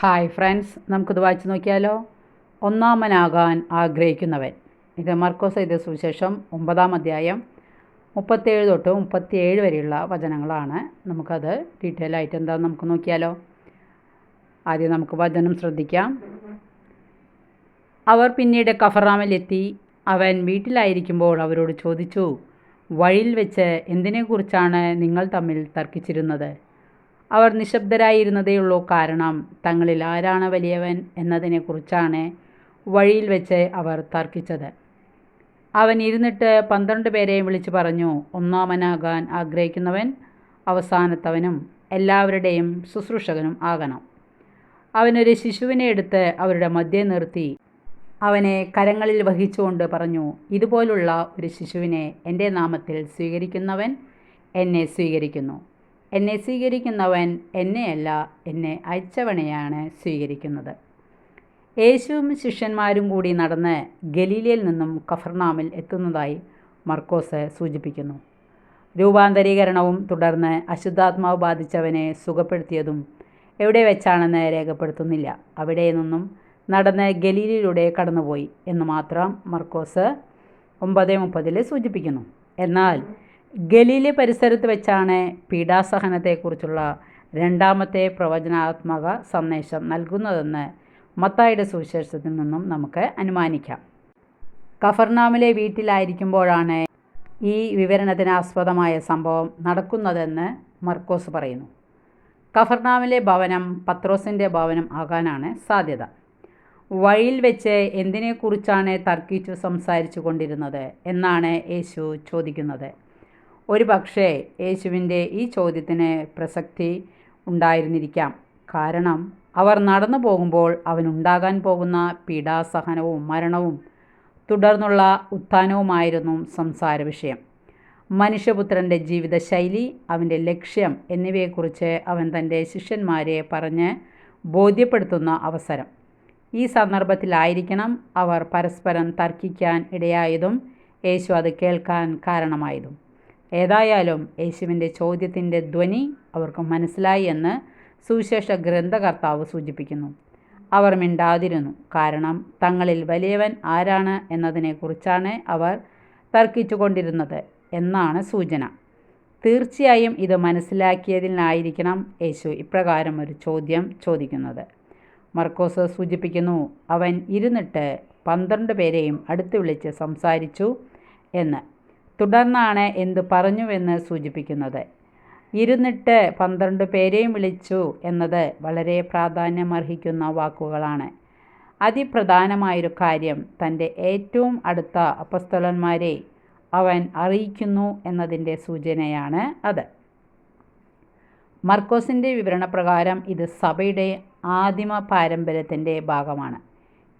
Hi friends നമുക്കിത് വായിച്ചു നോക്കിയാലോ? ഒന്നാമനാകാൻ ആഗ്രഹിക്കുന്നവൻ. ഇത് മർക്കോസ് എഴുതിയ സുവിശേഷം ഒമ്പതാം അധ്യായം മുപ്പത്തേഴ് തൊട്ട് മുപ്പത്തിയേഴ് വരെയുള്ള വചനങ്ങളാണ്. നമുക്കത് ഡീറ്റെയിൽ ആയിട്ട് എന്താണെന്ന് നമുക്ക് നോക്കിയാലോ? ആദ്യം നമുക്ക് വചനം ശ്രദ്ധിക്കാം. അവർ പിന്നീട് കഫറാമിലെത്തി അവൻ വീട്ടിലായിരിക്കുമ്പോൾ അവരോട് ചോദിച്ചു വഴിയിൽ വെച്ച് എന്തിനെക്കുറിച്ചാണ് നിങ്ങൾ തമ്മിൽ തർക്കിച്ചിരുന്നത്? അവർ നിശബ്ദരായിരുന്നതേയുള്ളൂ കാരണം തങ്ങളിൽ ആരാണ് വലിയവൻ എന്നതിനെക്കുറിച്ചാണ് വഴിയിൽ വെച്ച് അവർ തർക്കിച്ചത്. അവൻ ഇരുന്നിട്ട് പന്ത്രണ്ട് പേരെയും വിളിച്ചു പറഞ്ഞു ഒന്നാമനാകാൻ ആഗ്രഹിക്കുന്നവൻ അവസാനത്തവനും എല്ലാവരുടെയും ശുശ്രൂഷകനും ആകണം. അവനൊരു ശിശുവിനെ എടുത്ത് അവരുടെ മധ്യേ നിർത്തി. അവനെ കരങ്ങളിൽ വഹിച്ചുകൊണ്ട് പറഞ്ഞു ഇതുപോലുള്ള ഒരു ശിശുവിനെ എന്റെ നാമത്തിൽ സ്വീകരിക്കുന്നവൻ എന്നെ സ്വീകരിക്കുന്നു. എന്നെ സ്വീകരിക്കുന്നവൻ എന്നെയല്ല എന്നെ അയച്ചവനെയാണ് സ്വീകരിക്കുന്നത്. യേശുവും ശിഷ്യന്മാരും കൂടി നടന്ന് ഗലീലയിൽ നിന്നും കഫർനാമിൽ എത്തുന്നതായി മർക്കോസ് സൂചിപ്പിക്കുന്നു. രൂപാന്തരീകരണവും തുടർന്ന് അശുദ്ധാത്മാവ് ബാധിച്ചവനെ സുഖപ്പെടുത്തിയതും എവിടെ വെച്ചാണെന്ന് രേഖപ്പെടുത്തുന്നില്ല. അവിടെ നിന്നും നടന്ന് ഗലീലയിലൂടെ കടന്നുപോയി എന്ന് മാത്രം മർക്കോസ് ഒമ്പത് മുപ്പതിൽ സൂചിപ്പിക്കുന്നു. എന്നാൽ ഗലീല പരിസരത്ത് വെച്ചാണ് പീഡാസഹനത്തെക്കുറിച്ചുള്ള രണ്ടാമത്തെ പ്രവചനാത്മക സന്ദേശം നൽകുന്നതെന്ന് മത്തായുടെ സുവിശേഷത്തിൽ നിന്നും നമുക്ക് അനുമാനിക്കാം. കഫർനാമിലെ വീട്ടിലായിരിക്കുമ്പോഴാണ് ഈ വിവരണത്തിന് ആസ്പദമായ സംഭവം നടക്കുന്നതെന്ന് മർക്കോസ് പറയുന്നു. കഫർനാമിലെ ഭവനം പത്രോസിന്റെ ഭവനം ആകാനാണ് സാധ്യത. വഴിയിൽ വെച്ച് എന്തിനെക്കുറിച്ചാണ് തർക്കിച്ചു സംസാരിച്ചു കൊണ്ടിരുന്നത് എന്നാണ് യേശു ചോദിക്കുന്നത്. ഒരു പക്ഷേ യേശുവിന്റെ ഈ ചോദ്യത്തിന് പ്രസക്തി ഉണ്ടായിരുന്നിരിക്കാം. കാരണം അവർ നടന്നു പോകുമ്പോൾ അവനുണ്ടാകാൻ പോകുന്ന പീഡാസഹനവും മരണവും തുടർന്നുള്ള ഉത്ഥാനവുമായിരുന്നു സംസാര വിഷയം. മനുഷ്യപുത്രന്റെ ജീവിതശൈലി അവന്റെ ലക്ഷ്യം എന്നിവയെക്കുറിച്ച് അവൻ തന്റെ ശിഷ്യന്മാരെ പറഞ്ഞ് ബോധ്യപ്പെടുത്തുന്ന അവസരം. ഈ സന്ദർഭത്തിലായിരിക്കണം അവർ പരസ്പരം തർക്കിക്കാൻ ഇടയായതും യേശു അത് കേൾക്കാൻ കാരണമായതും. ഏതായാലും യേശുവിന്റെ ചോദ്യത്തിന്റെ ധ്വനി അവർക്ക് മനസ്സിലായി എന്ന് സുവിശേഷ ഗ്രന്ഥകർത്താവ് സൂചിപ്പിക്കുന്നു. അവർ മിണ്ടാതിരുന്നു. കാരണം തങ്ങളിൽ വലിയവൻ ആരാണ് എന്നതിനെക്കുറിച്ചാണ് അവർ തർക്കിച്ചു കൊണ്ടിരുന്നത് എന്നാണ് സൂചന. തീർച്ചയായും ഇത് മനസ്സിലാക്കിയതിനായിരിക്കണം യേശു ഇപ്രകാരം ഒരു ചോദ്യം ചോദിക്കുന്നത്. മർക്കോസ് സൂചിപ്പിക്കുന്നു അവൻ ഇരുന്നിട്ട് പന്ത്രണ്ട് പേരെയും അടുത്ത് വിളിച്ച് സംസാരിച്ചു എന്ന്. തുടർന്നാണ് എന്ത് പറഞ്ഞുവെന്ന് സൂചിപ്പിക്കുന്നത്. ഇരുന്നിട്ട് പന്ത്രണ്ട് പേരെയും വിളിച്ചു എന്നത് വളരെ പ്രാധാന്യമർഹിക്കുന്ന വാക്കുകളാണ്. അതിപ്രധാനമായൊരു കാര്യം തന്റെ ഏറ്റവും അടുത്ത അപ്പസ്തലന്മാരെ അവൻ അറിയിക്കുന്നു എന്നതിന്റെ സൂചനയാണ് അത്. മർക്കോസിന്റെ വിവരണപ്രകാരം ഇത് സഭയുടെ ആദിമ പാരമ്പര്യത്തിന്റെ ഭാഗമാണ്.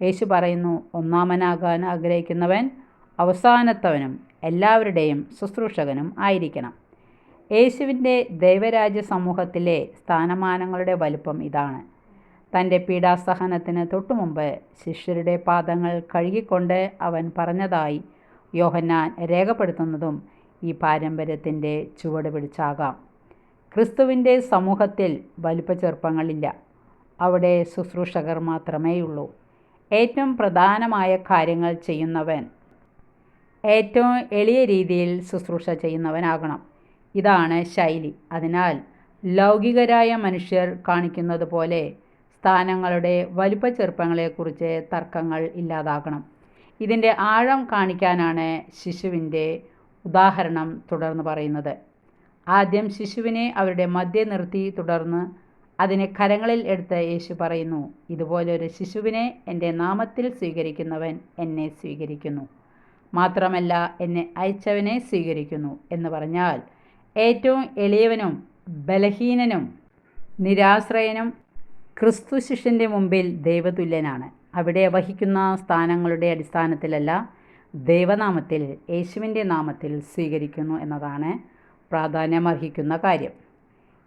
യേശു പറയുന്നു ഒന്നാമനാകാൻ ആഗ്രഹിക്കുന്നവൻ അവസാനത്തവനും എല്ലാവരുടെയും ശുശ്രൂഷകനും ആയിരിക്കണം. യേശുവിന്റെ ദൈവരാജ്യ സമൂഹത്തിലെ സ്ഥാനമാനങ്ങളുടെ വലുപ്പം ഇതാണ്. തന്റെ പീഡാസഹനത്തിന് തൊട്ടുമുമ്പ് ശിഷ്യരുടെ പാദങ്ങൾ കഴുകിക്കൊണ്ട് അവൻ പറഞ്ഞതായി യോഹന്നാൻ രേഖപ്പെടുത്തുന്നതും ഈ പാരമ്പര്യത്തിന്റെ ചുവട് പിടിച്ചാകാം. ക്രിസ്തുവിന്റെ സമൂഹത്തിൽ വലിപ്പചെറുപ്പങ്ങളില്ല അവിടെ ശുശ്രൂഷകർ മാത്രമേയുള്ളൂ. ഏറ്റവും പ്രധാനമായ കാര്യങ്ങൾ ചെയ്യുന്നവൻ ഏറ്റവും എളിയ രീതിയിൽ ശുശ്രൂഷ ചെയ്യുന്നവനാകണം. ഇതാണ് ശൈലി. അതിനാൽ ലൗകികരായ മനുഷ്യർ കാണിക്കുന്നത് പോലെ സ്ഥാനങ്ങളുടെ വലുപ്പ ചെറുപ്പങ്ങളെക്കുറിച്ച് തർക്കങ്ങൾ ഇല്ലാതാകണം. ഇതിന്റെ ആഴം കാണിക്കാനാണ് ശിശുവിന്റെ ഉദാഹരണം തുടർന്ന് പറയുന്നത്. ആദ്യം ശിശുവിനെ അവരുടെ മധ്യ നിർത്തി തുടർന്ന് അതിനെ കരങ്ങളിൽ എടുത്ത യേശു പറയുന്നു ഇതുപോലൊരു ശിശുവിനെ എന്റെ നാമത്തിൽ സ്വീകരിക്കുന്നവൻ എന്നെ സ്വീകരിക്കുന്നു. മാത്രമല്ല എന്നെ അയച്ചവനെ സ്വീകരിക്കുന്നു എന്ന് പറഞ്ഞാൽ ഏറ്റവും എളിയവനും ബലഹീനനും നിരാശ്രയനും ക്രിസ്തു ശിഷ്യന്റെ മുമ്പിൽ ദൈവതുല്യനാണ്. അവിടെ വഹിക്കുന്ന സ്ഥാനങ്ങളുടെ അടിസ്ഥാനത്തിലല്ല ദൈവനാമത്തിൽ യേശുവിന്റെ നാമത്തിൽ സ്വീകരിക്കുന്നു എന്നതാണ് പ്രാധാന്യമർഹിക്കുന്ന കാര്യം.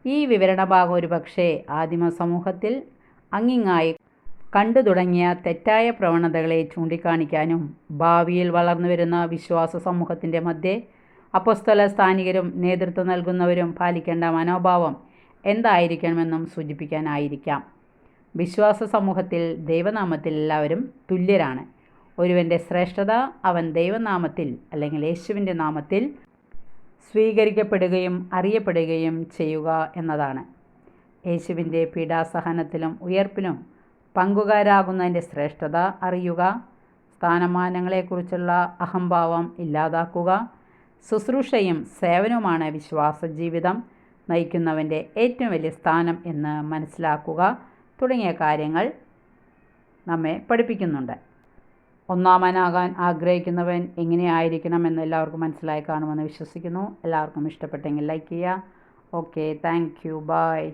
ഈ വിവരണഭാഗം ഒരു പക്ഷേ ആദിമ സമൂഹത്തിൽ അങ്ങിങ്ങായി കണ്ടു തുടങ്ങിയ തെറ്റായ പ്രവണതകളെ ചൂണ്ടിക്കാണിക്കാനും ഭാവിയിൽ വളർന്നു വരുന്ന വിശ്വാസ സമൂഹത്തിന്റെ മധ്യേ അപ്പസ്തല സ്ഥാനികരും നേതൃത്വം നൽകുന്നവരും പാലിക്കേണ്ട മനോഭാവം എന്തായിരിക്കണമെന്നും സൂചിപ്പിക്കാനായിരിക്കാം. വിശ്വാസ സമൂഹത്തിൽ ദൈവനാമത്തിൽ എല്ലാവരും തുല്യരാണ്. ഒരുവന്റെ ശ്രേഷ്ഠത അവൻ ദൈവനാമത്തിൽ അല്ലെങ്കിൽ യേശുവിന്റെ നാമത്തിൽ സ്വീകരിക്കപ്പെടുകയും അറിയപ്പെടുകയും ചെയ്യുക എന്നതാണ്. യേശുവിന്റെ പീഡാസഹനത്തിലും ഉയർപ്പിലും പങ്കുകാരാകുന്നതിന്റെ ശ്രേഷ്ഠത അറിയുക സ്ഥാനമാനങ്ങളെക്കുറിച്ചുള്ള അഹംഭാവം ഇല്ലാതാക്കുക ശുശ്രൂഷയും സേവനവുമാണ് വിശ്വാസ ജീവിതം നയിക്കുന്നവന്റെ ഏറ്റവും വലിയ സ്ഥാനം എന്ന് മനസ്സിലാക്കുക തുടങ്ങിയ കാര്യങ്ങൾ നമ്മെ പഠിപ്പിക്കുന്നുണ്ട്. ഒന്നാമനാകാൻ ആഗ്രഹിക്കുന്നവൻ എങ്ങനെയായിരിക്കണം എന്ന് എല്ലാവർക്കും മനസ്സിലായി കാണുമെന്ന് വിശ്വസിക്കുന്നു. എല്ലാവർക്കും ഇഷ്ടപ്പെട്ടെങ്കിൽ ലൈക്ക് ചെയ്യുക. Okay thank you. ബൈ.